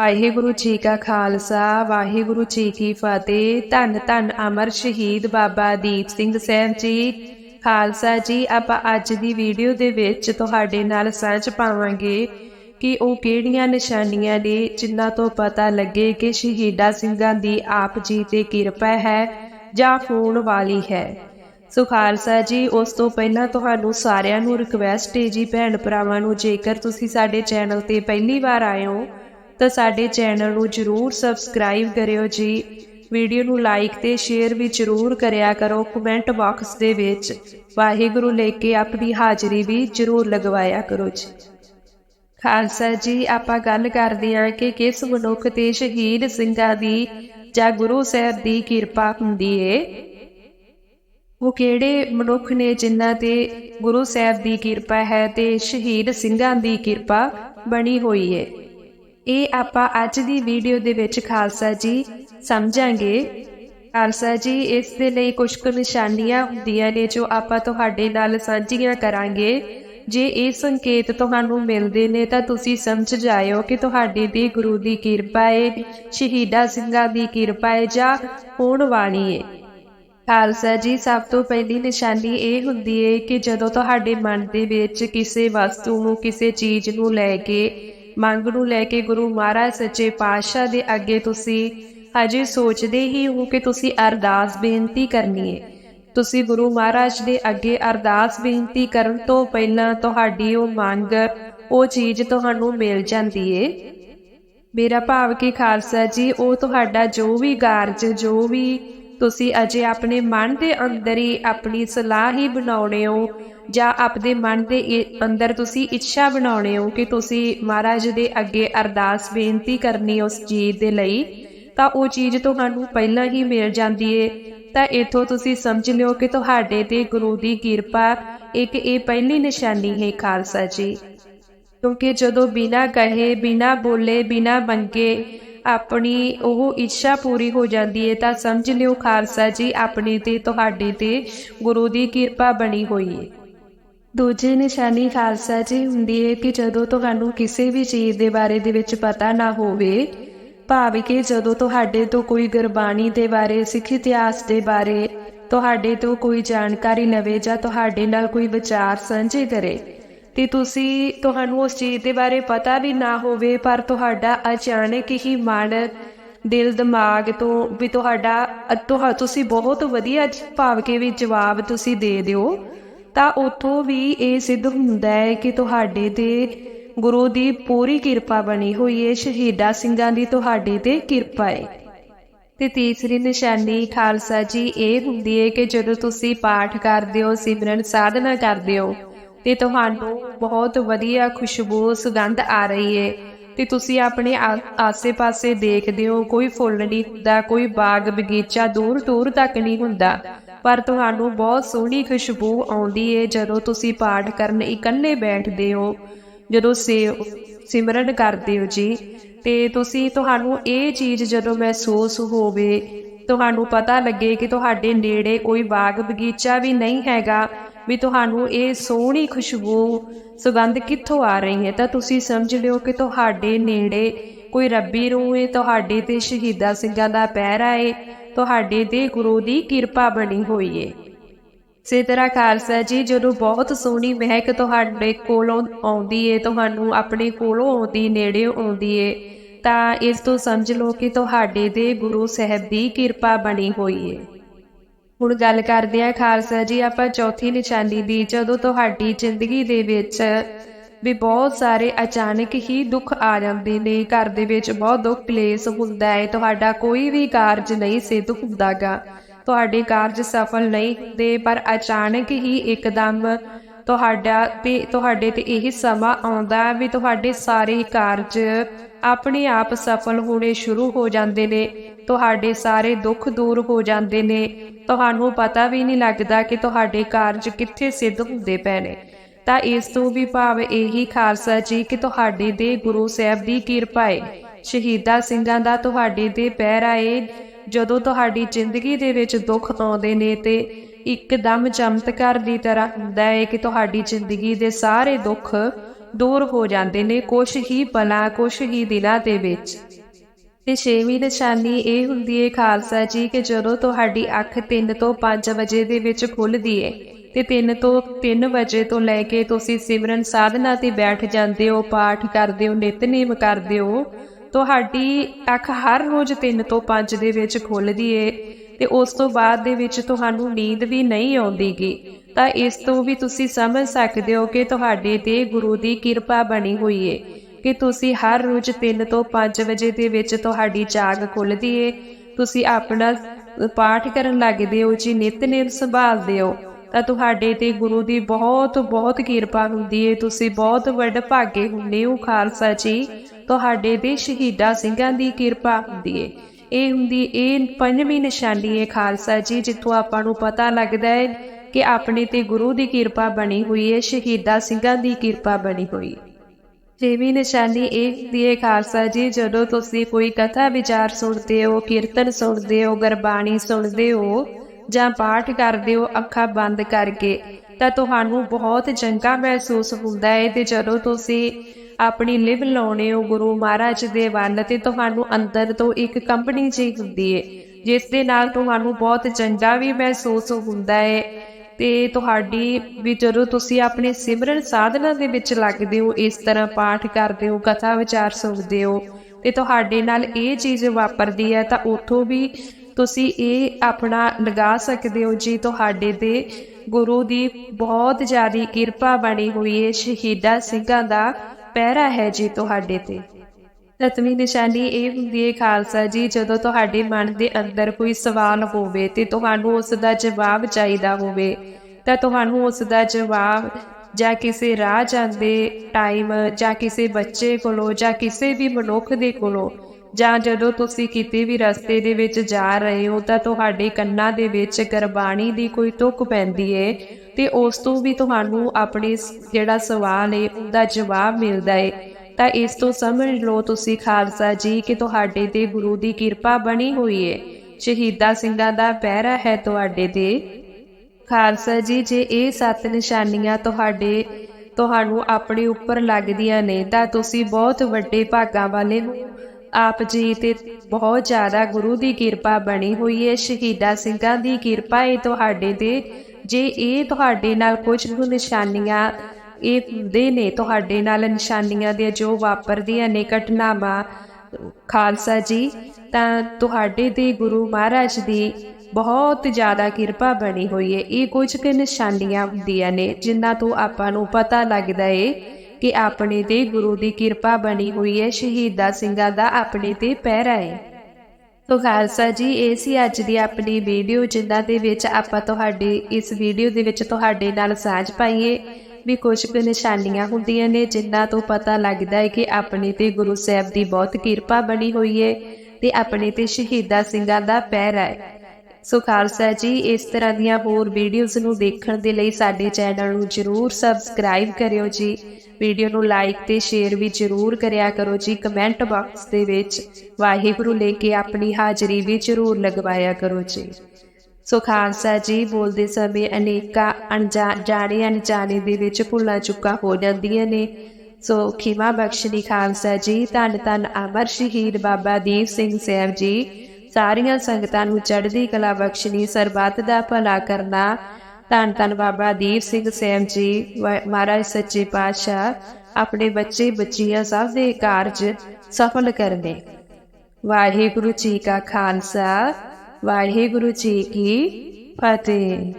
ਵਾਹਿਗੁਰੂ ਜੀ ਕਾ ਖਾਲਸਾ, ਵਾਹਿਗੁਰੂ ਜੀ ਕੀ ਫਤਿਹ। ਧੰਨ ਧੰਨ ਅਮਰ ਸ਼ਹੀਦ ਬਾਬਾ ਦੀਪ ਸਿੰਘ ਸਾਹਿਬ ਜੀ। ਖਾਲਸਾ ਜੀ, ਆਪਾਂ ਅੱਜ ਦੀ ਵੀਡੀਓ ਦੇ ਵਿੱਚ ਤੁਹਾਡੇ ਨਾਲ ਸਾਂਝ ਪਾਵਾਂਗੇ ਕਿ ਉਹ ਕਿਹੜੀਆਂ ਨਿਸ਼ਾਨੀਆਂ ਨੇ ਜਿਨ੍ਹਾਂ ਤੋਂ ਪਤਾ ਲੱਗੇ ਕਿ ਸ਼ਹੀਦਾ ਸਿੰਘਾਂ ਦੀ ਆਪ ਜੀ ਤੇ ਕਿਰਪਾ ਹੈ ਜਾਂ ਹੋਣ ਵਾਲੀ ਹੈ। ਸੋ ਖਾਲਸਾ ਜੀ, ਉਸ ਤੋਂ ਪਹਿਲਾਂ ਤੁਹਾਨੂੰ ਸਾਰਿਆਂ ਨੂੰ ਰਿਕਵੈਸਟ ਹੈ ਜੀ, ਭੈਣ ਭਰਾਵਾਂ ਨੂੰ, ਜੇਕਰ ਤੁਸੀਂ ਸਾਡੇ ਚੈਨਲ ਤੇ ਪਹਿਲੀ ਵਾਰ ਆਏ ਹੋ ਤਾਂ ਸਾਡੇ ਚੈਨਲ ਨੂੰ ਜਰੂਰ ਸਬਸਕ੍ਰਾਈਬ ਕਰਿਓ ਜੀ। ਵੀਡੀਓ ਨੂੰ ਲਾਈਕ ਤੇ ਸ਼ੇਅਰ ਵੀ ਜਰੂਰ ਕਰਿਆ ਕਰੋ ਕਮੈਂਟ ਬਾਕਸ ਦੇ ਵਿੱਚ। ਵਾਹਿਗੁਰੂ ਲੈ ਕੇ ਆਪਣੀ ਹਾਜ਼ਰੀ ਵੀ ਜਰੂਰ ਲਗਵਾਇਆ ਕਰੋ ਜੀ। ਖਾਲਸਾ ਜੀ, ਆਪਾਂ ਗੱਲ ਕਰਦੇ ਹਾਂ ਕਿ ਕਿਸ ਮਨੁੱਖ ਤੇ ਸ਼ਹੀਦ ਸਿੰਘਾਂ ਦੀ ਜਾਂ ਗੁਰੂ ਸਾਹਿਬ ਦੀ ਕਿਰਪਾ ਹੁੰਦੀ ਏ? ਉਹ ਕਿਹੜੇ ਮਨੁੱਖ ਨੇ ਜਿਨ੍ਹਾਂ ਤੇ ਗੁਰੂ ਸਾਹਿਬ ਦੀ ਕਿਰਪਾ ਹੈ ਤੇ ਸ਼ਹੀਦ ਸਿੰਘਾਂ ਦੀ ਕਿਰਪਾ ਬਣੀ ਹੋਈ ਏ? ਇਹ ਆਪਾਂ ਅੱਜ ਦੀ ਵੀਡੀਓ ਦੇ ਵਿੱਚ ਖਾਲਸਾ ਜੀ ਸਮਝਾਂਗੇ। ਖਾਲਸਾ ਜੀ, ਇਸ ਦੇ ਲਈ ਕੁਝ ਕੁ ਨਿਸ਼ਾਨੀਆਂ ਹੁੰਦੀਆਂ ਨੇ ਜੋ ਆਪਾਂ ਤੁਹਾਡੇ ਨਾਲ ਸਾਂਝੀਆਂ ਕਰਾਂਗੇ। ਜੇ ਇਹ ਸੰਕੇਤ ਤੁਹਾਨੂੰ ਮਿਲਦੇ ਨੇ ਤਾਂ ਤੁਸੀਂ ਸਮਝ ਜਾਇਓ ਕਿ ਤੁਹਾਡੇ ਤੇ ਗੁਰੂ ਦੀ ਕਿਰਪਾ ਹੈ ਸ਼ਹੀਦਾ ਸਿੰਘਾਂ ਦੀ ਕਿਰਪਾ ਹੈ ਜਾਂ ਹੋਣ ਵਾਲੀ ਹੈ ਖਾਲਸਾ ਜੀ, ਸਭ ਤੋਂ ਪਹਿਲੀ ਨਿਸ਼ਾਨੀ ਇਹ ਹੁੰਦੀ ਹੈ ਕਿ ਜਦੋਂ ਤੁਹਾਡੇ ਮਨ ਦੇ ਵਿੱਚ ਕਿਸੇ ਵਸਤੂ ਨੂੰ, ਕਿਸੇ ਚੀਜ਼ ਨੂੰ ਲੈ ਕੇ ਮੰਗ ਨੂੰ ਲੈ ਕੇ ਗੁਰੂ ਮਹਾਰਾਜ ਸੱਚੇ ਪਾਤਸ਼ਾਹ ਦੇ ਅੱਗੇ ਤੁਸੀਂ ਹਜੇ ਸੋਚਦੇ ਹੀ ਹੋ ਕਿ ਤੁਸੀਂ ਅਰਦਾਸ ਬੇਨਤੀ ਕਰਨੀ ਹੈ ਤੁਸੀਂ ਗੁਰੂ ਮਹਾਰਾਜ ਦੇ ਅੱਗੇ ਅਰਦਾਸ ਬੇਨਤੀ ਕਰਨ ਤੋਂ ਪਹਿਲਾਂ ਤੁਹਾਡੀ ਉਹ ਮੰਗ, ਉਹ ਚੀਜ਼ ਤੁਹਾਨੂੰ ਮਿਲ ਜਾਂਦੀ ਏ। ਮੇਰਾ ਭਾਵ ਕਿ ਖਾਲਸਾ ਜੀ, ਉਹ ਤੁਹਾਡਾ ਜੋ ਵੀ ਕਾਰਜ, ਜੋ ਵੀ ਤੁਸੀਂ ਅਜੇ ਆਪਣੇ ਮਨ ਦੇ ਅੰਦਰ ਹੀ ਆਪਣੀ ਸਲਾਹ ਹੀ ਬਣਾਉਣੇ ਹੋ, ਜਾਂ ਆਪਣੇ ਮਨ ਦੇ ਅੰਦਰ ਤੁਸੀਂ ਇੱਛਾ ਬਣਾਉਣੇ ਹੋ ਕਿ ਤੁਸੀਂ ਮਹਾਰਾਜ ਦੇ ਅੱਗੇ ਅਰਦਾਸ ਬੇਨਤੀ ਕਰਨੀ ਉਸ ਚੀਜ਼ ਦੇ ਲਈ, ਤਾਂ ਉਹ ਚੀਜ਼ ਤੁਹਾਨੂੰ ਪਹਿਲਾਂ ਹੀ ਮਿਲ ਜਾਂਦੀ ਏ। ਤਾਂ ਇਥੋਂ ਤੁਸੀਂ ਸਮਝ ਲਿਓ ਕਿ ਤੁਹਾਡੇ ਤੇ ਗੁਰੂ ਦੀ ਕਿਰਪਾ ਇੱਕ ਇਹ ਪਹਿਲੀ ਨਿਸ਼ਾਨੀ ਹੈ ਖਾਲਸਾ ਜੀ। ਕਿਉਂਕਿ ਜਦੋਂ ਬਿਨਾ ਕਹੇ, ਬਿਨਾ ਬੋਲੇ, ਬਿਨਾ ਮੰਗੇ ਆਪਣੀ ਉਹ ਇੱਛਾ ਪੂਰੀ ਹੋ ਜਾਂਦੀ ਹੈ ਤਾਂ ਸਮਝ ਲਿਓ ਖਾਲਸਾ ਜੀ, ਆਪਣੇ ਤੇ ਤੁਹਾਡੇ ਤੇ ਗੁਰੂ ਦੀ ਕਿਰਪਾ ਬਣੀ ਹੋਈ ਹੈ ਦੂਜੀ ਨਿਸ਼ਾਨੀ ਖਾਲਸਾ ਜੀ, ਹੁੰਦੀ ਹੈ ਕਿ ਜਦੋਂ ਤੁਹਾਨੂੰ ਕਿਸੇ ਵੀ ਚੀਜ਼ ਦੇ ਬਾਰੇ ਦੇ ਵਿੱਚ ਪਤਾ ਨਾ ਹੋਵੇ, ਭਾਵ ਕਿ ਜਦੋਂ ਤੁਹਾਡੇ ਤੋਂ ਕੋਈ ਗੁਰਬਾਣੀ ਦੇ ਬਾਰੇ, ਸਿੱਖ ਇਤਿਹਾਸ ਦੇ ਬਾਰੇ, ਤੁਹਾਡੇ ਤੋਂ ਕੋਈ ਜਾਣਕਾਰੀ ਲਵੇ ਜਾਂ ਤੁਹਾਡੇ ਨਾਲ ਕੋਈ ਵਿਚਾਰ ਸਾਂਝੇ ਕਰੇ ਤੇ ਤੁਸੀਂ ਤੁਹਾਨੂੰ ਉਸ ਚੀਜ਼ ਦੇ ਬਾਰੇ ਪਤਾ ਵੀ ਨਾ ਹੋਵੇ, ਪਰ ਤੁਹਾਡਾ ਅਚਾਨਕ ਹੀ ਮਨ, ਦਿਲ, ਦਿਮਾਗ ਤੋਂ ਵੀ ਤੁਹਾਡਾ, ਤੁਹਾ, ਤੁਸੀਂ ਬਹੁਤ ਵਧੀਆ ਭਾਵ ਕੇ ਵੀ ਜਵਾਬ ਤੁਸੀਂ ਦੇ ਦਿਓ, ਤਾਂ ਉਥੋਂ ਵੀ ਇਹ ਸਿੱਧ ਹੁੰਦਾ ਹੈ ਕਿ ਤੁਹਾਡੇ ਤੇ ਗੁਰੂ ਦੀ ਪੂਰੀ ਕਿਰਪਾ ਬਣੀ ਹੋਈ ਹੈ, ਸ਼ਹੀਦਾ ਸਿੰਘਾਂ ਦੀ ਤੁਹਾਡੇ ਤੇ ਕਿਰਪਾ ਹੈ। ਤੇ ਤੀਸਰੀ ਨਿਸ਼ਾਨੀ ਖਾਲਸਾ ਜੀ ਇਹ ਹੁੰਦੀ ਹੈ ਕਿ ਜਦੋਂ ਤੁਸੀਂ ਪਾਠ ਕਰਦੇ ਹੋ, ਸਿਮਰਨ ਸਾਧਨਾ ਕਰਦੇ ਹੋ ਤੇ ਤੁਹਾਨੂੰ ਬਹੁਤ ਵਧੀਆ ਖੁਸ਼ਬੂ, ਸੁਗੰਧ ਆ ਰਹੀ ਹੈ ਤੇ ਤੁਸੀਂ ਆਪਣੇ ਆ- ਆਸੇ-ਪਾਸੇ ਦੇਖਦੇ ਹੋ, ਕੋਈ ਫੁੱਲ ਨਹੀਂ ਹੁੰਦਾ, ਕੋਈ ਬਾਗ, ਬਗੀਚਾ ਦੂਰ ਦੂਰ ਤੱਕ ਨਹੀਂ ਹੁੰਦਾ। ਪਰ ਤੁਹਾਨੂੰ ਬਹੁਤ ਸੋਹਣੀ ਖੁਸ਼ਬੂ ਆਉਂਦੀ ਹੈ ਜਦੋਂ ਤੁਸੀਂ ਪਾਠ ਕਰਨ ਇਕੱਲੇ ਬੈਠਦੇ ਹੋ, ਜਦੋਂ ਸੇ, ਸਿਮਰਨ ਕਰਦੇ ਹੋ ਜੀ। ਤੇ ਤੁਸੀਂ, ਤੁਹਾਨੂੰ ਇਹ ਚੀਜ਼ ਜਦੋਂ ਮਹਿਸੂਸ ਹੋਵੇ, ਤੁਹਾਨੂੰ ਪਤਾ ਲੱਗੇ ਕਿ ਤੁਹਾਡੇ ਨੇੜੇ ਕੋਈ ਬਾਗ, ਬਗੀਚਾ ਵੀ ਨਹੀਂ ਹੈਗਾ। ਵੀ ਤੁਹਾਨੂੰ ਇਹ ਸੋਹਣੀ ਖੁਸ਼ਬੂ ਸੁਗੰਧ ਕਿੱਥੋਂ ਆ ਰਹੀ ਹੈ? ਤਾਂ ਤੁਸੀਂ ਸਮਝ ਲਿਓ ਕਿ ਤੁਹਾਡੇ ਨੇੜੇ ਕੋਈ ਰੱਬੀ ਰੂਹ ਹੈ, ਤੁਹਾਡੇ ਤੇ ਸ਼ਹੀਦਾ ਸਿੰਘਾਂ ਦਾ ਪਹਿਰਾ ਹੈ, ਤੁਹਾਡੇ ਤੇ ਗੁਰੂ ਦੀ ਕਿਰਪਾ ਬਣੀ ਹੋਈ ਹੈ। ਇਸੇ ਤਰ੍ਹਾਂ ਖਾਲਸਾ ਜੀ, ਜਦੋਂ ਬਹੁਤ ਸੋਹਣੀ ਮਹਿਕ ਤੁਹਾਡੇ ਕੋਲੋਂ ਆਉਂਦੀ ਏ ਤੁਹਾਨੂੰ ਆਪਣੇ ਕੋਲੋਂ ਆਉਂਦੀ, ਨੇੜੇ ਆਉਂਦੀ ਏ ਤਾਂ ਇਸ ਤੋਂ ਸਮਝ ਲਓ ਕਿ ਤੁਹਾਡੇ ਦੇ ਗੁਰੂ ਸਾਹਿਬ ਦੀ ਕਿਰਪਾ ਬਣੀ ਹੋਈ ਏ ਹੁਣ ਗੱਲ ਕਰਦੇ ਹਾਂ ਖਾਲਸਾ ਜੀ, ਆਪਾਂ ਚੌਥੀ ਨਿਸ਼ਾਨੀ ਦੀ, ਜਦੋਂ ਤੁਹਾਡੀ ਜ਼ਿੰਦਗੀ ਦੇ ਵਿੱਚ ਵੀ ਬਹੁਤ ਸਾਰੇ ਅਚਾਨਕ ਹੀ ਦੁੱਖ ਆ ਜਾਂਦੇ ਨੇ, ਘਰ ਦੇ ਵਿੱਚ ਬਹੁਤ ਦੁੱਖ ਕਲੇਸ਼ ਹੁੰਦਾ ਹੈ, ਤੁਹਾਡਾ ਕੋਈ ਵੀ ਕਾਰਜ ਨਹੀਂ ਸਿੱਧ ਹੁੰਦਾਗਾ। ਤੁਹਾਡੇ ਕਾਰਜ ਸਫਲ ਨਹੀਂ ਹੁੰਦੇ, ਪਰ ਅਚਾਨਕ ਹੀ ਇੱਕਦਮ ਤੁਹਾਡਾ ਤੇ, ਤੁਹਾਡੇ ਤੇ ਇਹ ਸਮਾਂ ਆਉਂਦਾ ਵੀ ਤੁਹਾਡੇ ਸਾਰੇ ਕਾਰਜ ਆਪਣੇ ਆਪ ਸਫਲ ਹੋਣੇ ਸ਼ੁਰੂ ਹੋ ਜਾਂਦੇ ਨੇ। ਤੁਹਾਡੇ ਸਾਰੇ ਦੁੱਖ ਦੂਰ ਹੋ ਜਾਂਦੇ ਨੇ। ਤੁਹਾਨੂੰ ਪਤਾ ਵੀ ਨਹੀਂ ਲੱਗਦਾ ਕਿ ਤੁਹਾਡੇ ਕਾਰਜ ਕਿੱਥੇ ਸਿੱਧ ਹੁੰਦੇ ਪਏ ਨੇ। ਤਾਂ ਇਸ ਤੋਂ ਵੀ ਭਾਵ ਇਹੀ ਖਾਲਸਾ ਜੀ ਕਿ ਤੁਹਾਡੇ ਤੇ ਗੁਰੂ ਸਾਹਿਬ ਦੀ ਕਿਰਪਾ ਹੈ ਸ਼ਹੀਦਾ ਸਿੰਘਾਂ ਦਾ ਤੁਹਾਡੇ ਤੇ ਪਹਿਰਾ ਏ ਜਦੋਂ ਤੁਹਾਡੀ ਜ਼ਿੰਦਗੀ ਦੇ ਵਿੱਚ ਦੁੱਖ ਆਉਂਦੇ ਨੇ ਤੇ ਇੱਕਦਮ ਚਮਤਕਾਰ ਦੀ ਤਰ੍ਹਾਂ ਹੁੰਦਾ ਹੈ ਕਿ ਤੁਹਾਡੀ ਜ਼ਿੰਦਗੀ ਦੇ ਸਾਰੇ ਦੁੱਖ ਦੂਰ ਹੋ ਜਾਂਦੇ ਨੇ ਕੁਛ ਹੀ ਪਲਾਂ, ਕੁਛ ਹੀ ਦਿਨਾਂ ਦੇ ਵਿੱਚ। ਤੇ ਛੇਵੀਂ ਨਿਸ਼ਾਨੀ ਇਹ ਹੁੰਦੀ ਹੈ ਖਾਲਸਾ ਜੀ, ਕਿ ਜਦੋਂ ਤੁਹਾਡੀ ਅੱਖ 3 ਤੋਂ 5 ਵਜੇ ਦੇ ਵਿੱਚ ਖੁੱਲਦੀ ਹੈ ਤੇ 3 ਤੋਂ 3 ਵਜੇ ਤੋਂ ਲੈ ਕੇ ਤੁਸੀਂ ਸਿਮਰਨ ਸਾਧਨਾ ਤੇ ਬੈਠ ਜਾਂਦੇ ਹੋ, ਪਾਠ ਕਰਦੇ ਹੋ, ਨਿਤਨੇਮ ਕਰਦੇ ਹੋ, ਤੁਹਾਡੀ ਅੱਖ ਹਰ ਰੋਜ਼ 3 ਤੋਂ 5 ਦੇ ਵਿੱਚ ਖੁੱਲਦੀ ਏ, ਤੇ ਉਸ ਤੋਂ ਬਾਅਦ ਦੇ ਵਿੱਚ ਤੁਹਾਨੂੰ ਨੀਂਦ ਵੀ ਨਹੀਂ ਆਉਂਦੀਗੀ। ਤਾਂ ਇਸ ਤੋਂ ਵੀ ਤੁਸੀਂ ਸਮਝ ਸਕਦੇ ਹੋ ਕਿ ਤੁਹਾਡੇ ਤੇ ਗੁਰੂ ਦੀ ਕਿਰਪਾ ਬਣੀ ਹੋਈ ਏ। ਕਿ ਤੁਸੀਂ ਹਰ ਰੋਜ਼ 3 ਤੋਂ 5 ਵਜੇ ਦੇ ਵਿੱਚ ਤੁਹਾਡੀ ਜਾਗ ਖੁੱਲਦੀ ਏ ਤੁਸੀਂ ਆਪਣਾ ਪਾਠ ਕਰਨ ਲੱਗਦੇ ਹੋ ਜੀ ਨਿਤਨੇਮ ਸੰਭਾਲਦੇ ਹੋ ਤਾਂ ਤੁਹਾਡੇ ਤੇ ਗੁਰੂ ਦੀ ਬਹੁਤ ਬਹੁਤ ਕਿਰਪਾ ਹੁੰਦੀ ਏ। ਤੁਸੀਂ ਬਹੁਤ ਵੱਡ ਭਾਗੇ ਹੁੰਦੇ ਹੋ ਖਾਲਸਾ ਜੀ। ਤੁਹਾਡੇ ਤੇ ਸ਼ਹੀਦਾ ਸਿੰਘਾਂ ਦੀ ਕਿਰਪਾ ਹੁੰਦੀ ਏ। ਇਹ ਹੁੰਦੀ, ਇਹ ਪੰਜਵੀਂ ਨਿਸ਼ਾਨੀ ਏ ਖਾਲਸਾ ਜੀ, ਜਿੱਥੋਂ ਆਪਾਂ ਨੂੰ ਪਤਾ ਲੱਗਦਾ ਹੈ ਕਿ ਆਪਣੇ ਤੇ ਗੁਰੂ ਦੀ ਕਿਰਪਾ ਬਣੀ ਹੋਈ ਏ, ਸ਼ਹੀਦਾਂ ਸਿੰਘਾਂ ਦੀ ਕਿਰਪਾ ਬਣੀ ਹੋਈ ਛੇਵੀਂ ਨਿਸ਼ਾਨੀ ਇਹ ਹੁੰਦੀ ਹੈ ਖਾਲਸਾ ਜੀ, ਜਦੋਂ ਤੁਸੀਂ ਕੋਈ ਕਥਾ ਵਿਚਾਰ ਸੁਣਦੇ ਹੋ, ਕੀਰਤਨ ਸੁਣਦੇ ਹੋ, ਗੁਰਬਾਣੀ ਸੁਣਦੇ ਹੋ ਜਾਂ ਪਾਠ ਕਰਦੇ ਹੋ, ਅੱਖਾਂ ਬੰਦ ਕਰਕੇ, ਤਾਂ ਤੁਹਾਨੂੰ ਬਹੁਤ ਚੰਗਾ ਮਹਿਸੂਸ ਹੁੰਦਾ ਹੈ ਤੇ ਜਦੋਂ ਤੁਸੀਂ ਆਪਣੀ ਲਿਵ ਲਾਉਣੇ ਹੋ ਗੁਰੂ ਮਹਾਰਾਜ ਦੇ ਵੱਲ ਤੇ ਤੁਹਾਨੂੰ ਅੰਦਰ ਤੋਂ ਇੱਕ ਕੰਪਨੀ ਜਿਹੀ ਹੁੰਦੀ ਹੈ ਜਿਸ ਦੇ ਨਾਲ ਤੁਹਾਨੂੰ ਬਹੁਤ ਚੰਗਾ ਵੀ ਮਹਿਸੂਸ ਹੁੰਦਾ ਹੈ ਤੇ ਤੁਹਾਡੀ ਵੀ ਜਦੋਂ ਤੁਸੀਂ ਆਪਣੇ ਸਿਮਰਨ ਸਾਧਨਾ ਦੇ ਵਿੱਚ ਲੱਗਦੇ ਹੋ, ਇਸ ਤਰ੍ਹਾਂ ਪਾਠ ਕਰਦੇ ਹੋ, ਕਥਾ ਵਿਚਾਰ ਸੁਣਦੇ ਹੋ, ਤੇ ਤੁਹਾਡੇ ਨਾਲ ਇਹ ਚੀਜ਼ ਵਾਪਰਦੀ ਹੈ, ਤਾਂ ਉਥੋਂ ਵੀ ਤੁਸੀਂ ਇਹ ਆਪਣਾ ਲਗਾ ਸਕਦੇ ਹੋ ਜੀ। ਤੁਹਾਡੇ ਤੇ ਗੁਰੂ ਦੀ ਬਹੁਤ ਜ਼ਿਆਦਾ ਕਿਰਪਾ ਬਣੀ ਹੋਈ ਹੈ, ਸ਼ਹੀਦਾਂ ਸਿੰਘਾਂ ਦਾ ਪਹਿਰਾ ਹੈ ਜੀ ਤੁਹਾਡੇ ਤੇ। ਸਤਵੀਂ ਨਿਸ਼ਾਨੀ ਇਹ ਹੁੰਦੀ ਹੈ ਖਾਲਸਾ ਜੀ, ਜਦੋਂ ਤੁਹਾਡੇ ਮਨ ਦੇ ਅੰਦਰ ਕੋਈ ਸਵਾਲ ਹੋਵੇ ਤੇ ਤੁਹਾਨੂੰ ਉਸ ਦਾ ਜਵਾਬ ਚਾਹੀਦਾ ਹੋਵੇ, ਤਾਂ ਤੁਹਾਨੂੰ ਉਸ ਦਾ ਜਵਾਬ ਜਾਂ ਕਿਸੇ ਰਾਹ ਜਾਂਦੇ ਟਾਈਮ ਜਾਂ ਕਿਸੇ ਬੱਚੇ ਕੋਲੋਂ, ਜਾਂ ਕਿਸੇ ਵੀ ਮਨੁੱਖ ਦੇ ਕੋਲੋਂ, ਜਾਂ ਜਦੋਂ ਤੁਸੀਂ ਕਿਤੇ ਵੀ ਰਸਤੇ ਦੇ ਵਿੱਚ ਜਾ ਰਹੇ ਹੋ, ਤਾਂ ਤੁਹਾਡੇ ਕੰਨਾਂ ਦੇ ਵਿੱਚ ਗੁਰਬਾਣੀ ਦੀ ਕੋਈ ਤੁਕ ਪੈਂਦੀ ਏ, ਤੇ ਉਸ ਤੋਂ ਵੀ ਤੁਹਾਨੂੰ ਆਪਣੇ ਜਿਹੜਾ ਸਵਾਲ ਏ, ਉਹਦਾ ਜਵਾਬ ਮਿਲਦਾ ਏ। ਤਾਂ ਇਸ ਤੋਂ ਸਮਝ ਲਓ, ਤੁਸੀਂ ਖਾਲਸਾ ਜੀ, ਕਿ ਤੁਹਾਡੇ ਤੇ ਗੁਰੂ ਦੀ ਕਿਰਪਾ ਬਣੀ ਹੋਈ ਏ। ਸ਼ਹੀਦਾ ਸਿੰਘਾਂ ਦਾ ਪਹਿਰਾ ਹੈ ਤੁਹਾਡੇ ਤੇ। ਖਾਲਸਾ ਜੀ, ਜੇ ਇਹ ਸੱਤ ਨਿਸ਼ਾਨੀਆਂ ਤੁਹਾਡੇ, ਤੁਹਾਨੂੰ ਆਪਣੇ ਉੱਪਰ ਲੱਗਦੀਆਂ ਨੇ, ਤਾਂ ਤੁਸੀਂ ਬਹੁਤ ਵੱਡੇ ਭਾਗਾਂ ਵਾਲੇ ਹੋ। ਆਪ ਜੀ ਤੇ ਬਹੁਤ ਜ਼ਿਆਦਾ ਗੁਰੂ ਦੀ ਕਿਰਪਾ ਬਣੀ ਹੋਈ ਹੈ ਸ਼ਹੀਦਾਂ ਸਿੰਘਾਂ ਦੀ ਕਿਰਪਾ ਹੈ ਤੁਹਾਡੇ ਤੇ। ਜੇ ਇਹ ਤੁਹਾਡੇ ਨਾਲ ਕੁਝ ਨਿਸ਼ਾਨੀਆਂ ਇਹ ਹੁੰਦੇ ਨੇ, ਤੁਹਾਡੇ ਨਾਲ ਨਿਸ਼ਾਨੀਆਂ ਦੇ ਜੋ ਵਾਪਰਦੀਆਂ ਨੇ ਘਟਨਾਵਾਂ, ਖਾਲਸਾ ਜੀ, ਤਾਂ ਤੁਹਾਡੇ ਦੇ ਗੁਰੂ ਮਹਾਰਾਜ ਦੀ ਬਹੁਤ ਜ਼ਿਆਦਾ ਕਿਰਪਾ ਬਣੀ ਹੋਈ ਹੈ ਇਹ ਕੁਝ ਕੁ ਨਿਸ਼ਾਨੀਆਂ ਹੁੰਦੀਆਂ ਨੇ, ਜਿਨ੍ਹਾਂ ਤੋਂ ਆਪਾਂ ਨੂੰ ਪਤਾ ਲੱਗਦਾ ਏ ਕਿ ਆਪਣੇ ਤੇ ਗੁਰੂ ਦੀ ਕਿਰਪਾ ਬਣੀ ਹੋਈ ਹੈ ਸ਼ਹੀਦਾ ਸਿੰਘਾਂ ਦਾ ਆਪਣੇ ਤੇ ਪਹਿਰਾ ਹੈ ਤੋ ਖਾਲਸਾ ਜੀ, ਇਹ ਸੀ ਅੱਜ ਦੀ ਆਪਣੀ ਵੀਡੀਓ, ਜਿਨ੍ਹਾਂ ਦੇ ਵਿੱਚ ਆਪਾਂ ਤੁਹਾਡੇ, ਇਸ ਵੀਡੀਓ ਦੇ ਵਿੱਚ ਤੁਹਾਡੇ ਨਾਲ ਸਾਂਝ ਪਾਈਏ। ਵੀ ਕੁਝ ਕੁ ਨਿਸ਼ਾਨੀਆਂ ਹੁੰਦੀਆਂ ਨੇ ਜਿਨ੍ਹਾਂ ਤੋਂ ਪਤਾ ਲੱਗਦਾ ਹੈ ਕਿ ਆਪਣੇ ਤੇ ਗੁਰੂ ਸਾਹਿਬ ਦੀ ਬਹੁਤ ਕਿਰਪਾ ਬਣੀ ਹੋਈ ਹੈ ਤੇ ਆਪਣੇ ਤੇ ਸ਼ਹੀਦਾਂ ਸਿੰਘਾਂ ਦਾ ਪੈਰ ਹੈ। ਸੋ ਖਾਲਸਾ ਜੀ, ਇਸ ਤਰ੍ਹਾਂ ਦੀਆਂ ਹੋਰ ਵੀਡੀਓਜ਼ ਨੂੰ ਦੇਖਣ ਦੇ ਲਈ ਸਾਡੇ ਚੈਨਲ ਨੂੰ ਜਰੂਰ ਸਬਸਕ੍ਰਾਈਬ ਕਰਿਓ ਜੀ। ਵੀਡੀਓ ਨੂੰ ਲਾਈਕ ਤੇ ਸ਼ੇਅਰ ਵੀ ਜਰੂਰ ਕਰਿਆ ਕਰੋ ਜੀ। ਕਮੈਂਟ ਬਾਕਸ ਦੇ ਵਿੱਚ ਵਾਹਿਗੁਰੂ ਲੈ ਕੇ ਆਪਣੀ ਹਾਜ਼ਰੀ ਵੀ ਜਰੂਰ ਲਗਵਾਇਆ ਕਰੋ ਜੀ। ਸੋ ਖਾਲਸਾ ਜੀ ਬੋਲਦੇ ਸਮੇਂ ਅਨੇਕਾਂ ਅਣਜਾਣੇ ਅਣਜਾਣੇ ਦੇ ਵਿੱਚ ਭੁੱਲਾਂ ਚੁੱਕਾ ਹੋ ਜਾਂਦੀਆਂ ਨੇ। ਸੋ ਖਿਮਾ ਬਖਸ਼ਣੀ ਖਾਲਸਾ ਜੀ, ਧੰਨ ਧੰਨ ਅਮਰ ਸ਼ਹੀਦ ਬਾਬਾ ਦੀਪ ਸਿੰਘ ਸਾਹਿਬ ਜੀ। ਸਾਰੀਆਂ ਸੰਗਤਾਂ ਨੂੰ ਚੜ੍ਹਦੀ ਕਲਾ ਬਖਸ਼ਣੀ ਸਰਬੱਤ ਦਾ ਭਲਾ ਕਰਨਾ। ਧੰਨ ਧੰਨ ਬਾਬਾ ਦੀਪ ਸਿੰਘ ਸਾਹਿਬ ਜੀ ਵਾ- ਮਹਾਰਾਜ ਸੱਚੇ ਪਾਤਸ਼ਾਹ, ਆਪਣੇ ਬੱਚੇ ਬੱਚੀਆਂ ਸਭ ਦੇ ਕਾਰਜ ਸਫਲ ਕਰਨੇ। ਵਾਹਿਗੁਰੂ ਜੀ ਕਾ ਖਾਲਸਾ। ਵਾਹਿਗੁਰੂ ਜੀ ਕੀ ਫਤਿਹ।